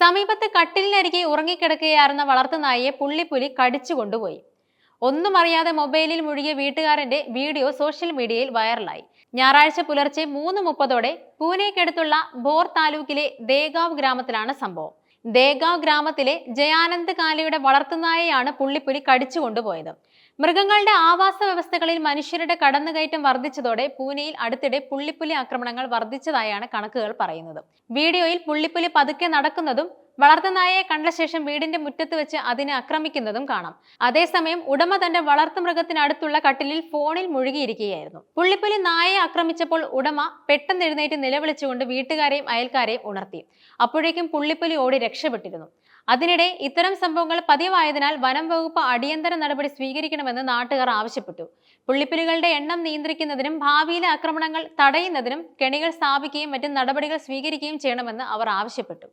സമീപത്ത് കട്ടിലിനരികെ ഉറങ്ങിക്കിടക്കുകയായിരുന്ന വളർത്തുനായയെ പുള്ളിപ്പുലി കടിച്ചു കൊണ്ടുപോയി. ഒന്നും അറിയാതെ മൊബൈലിൽ മുഴുകിയ വീട്ടുകാരന്റെ വീഡിയോ സോഷ്യൽ മീഡിയയിൽ വൈറലായി. ഞായറാഴ്ച പുലർച്ചെ മൂന്ന് മുപ്പതോടെ പൂനെക്കടുത്തുള്ള ബോർ താലൂക്കിലെ ദേഗാവ് ഗ്രാമത്തിലാണ് സംഭവം. ദേഗാവ് ഗ്രാമത്തിലെ ജയാനന്ദ് കാലിയുടെ വളർത്തുനായയാണ് പുള്ളിപ്പുലി കടിച്ചു കൊണ്ടുപോയത്. മൃഗങ്ങളുടെ ആവാസ വ്യവസ്ഥകളിൽ മനുഷ്യരുടെ കടന്നുകയറ്റം വർദ്ധിച്ചതോടെ പൂനെയിൽ അടുത്തിടെ പുള്ളിപ്പുലി ആക്രമണങ്ങൾ വർദ്ധിച്ചതായാണ് കണക്കുകൾ പറയുന്നത്. വീഡിയോയിൽ പുള്ളിപ്പുലി പതുക്കെ നടക്കുന്നതും വളർത്തുനായയെ കണ്ട ശേഷം വീടിന്റെ മുറ്റത്ത് വെച്ച് അതിനെ ആക്രമിക്കുന്നതും കാണാം. അതേസമയം ഉടമ തന്റെ വളർത്തുമൃഗത്തിനടുത്തുള്ള കട്ടിലിൽ ഫോണിൽ മുഴുകിയിരിക്കുകയായിരുന്നു. പുള്ളിപ്പുലി നായയെ ആക്രമിച്ചപ്പോൾ ഉടമ പെട്ടെന്ന് എഴുന്നേറ്റ് നിലവിളിച്ചുകൊണ്ട് വീട്ടുകാരെയും അയൽക്കാരെയും ഉണർത്തി. അപ്പോഴേക്കും പുള്ളിപ്പുലി ഓടി രക്ഷപ്പെട്ടിരുന്നു. അതിനിടെ ഇത്തരം സംഭവങ്ങൾ പതിവായതിനാൽ വനം വകുപ്പ് അടിയന്തര നടപടി സ്വീകരിക്കണമെന്ന് നാട്ടുകാർ ആവശ്യപ്പെട്ടു. പുള്ളിപ്പുലികളുടെ എണ്ണം നിയന്ത്രിക്കുന്നതിനും ഭാവിയിലെ ആക്രമണങ്ങൾ തടയുന്നതിനും കെണികൾ സ്ഥാപിക്കുകയും മറ്റും നടപടികൾ സ്വീകരിക്കുകയും ചെയ്യണമെന്ന് അവർ ആവശ്യപ്പെട്ടു.